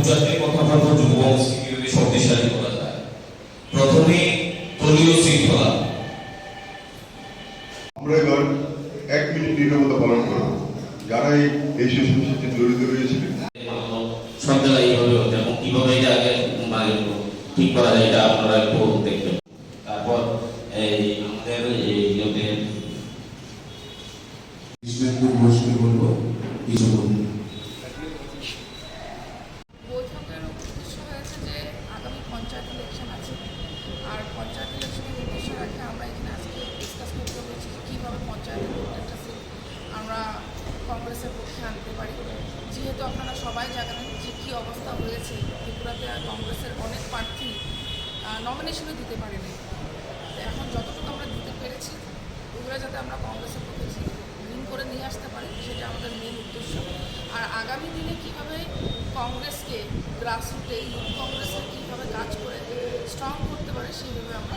দুটাতে কথা বলব যুব কীভাবে শক্তিশালী করা যায়। প্রথমে দলীয় শৃঙ্খলা। আমরা এক মিনিট নীরবতা পালন করব। যারা এই শিশুর সাথে জড়িত রয়েছিলেন সরকার এইভাবে হতো এবং কীভাবে এটা আগে মানে কি করা যায় এটা আপনারা একটু দেখবেন। তারপর এই আমাদের এই ইসলামপুর মসজিদে বলব কিছু কংগ্রেসের পক্ষে আনতে পারি। যেহেতু আপনারা সবাই জানেন যে কী অবস্থা হয়েছে, ত্রিপুরাতে কংগ্রেসের অনেক প্রার্থী নমিনেশনও দিতে পারেনি। তো এখন যতটুকু আমরা দিতে পেরেছি, ওগুলো যাতে আমরা কংগ্রেসের পক্ষে ঋণ করে নিয়ে আসতে পারি, সেটা আমাদের মেন উদ্দেশ্য। আর আগামী দিনে কীভাবে কংগ্রেসকে গ্রাসরুটে ইউথ কংগ্রেসের কীভাবে কাজ করে স্ট্রং করতে পারে সেইভাবে আমরা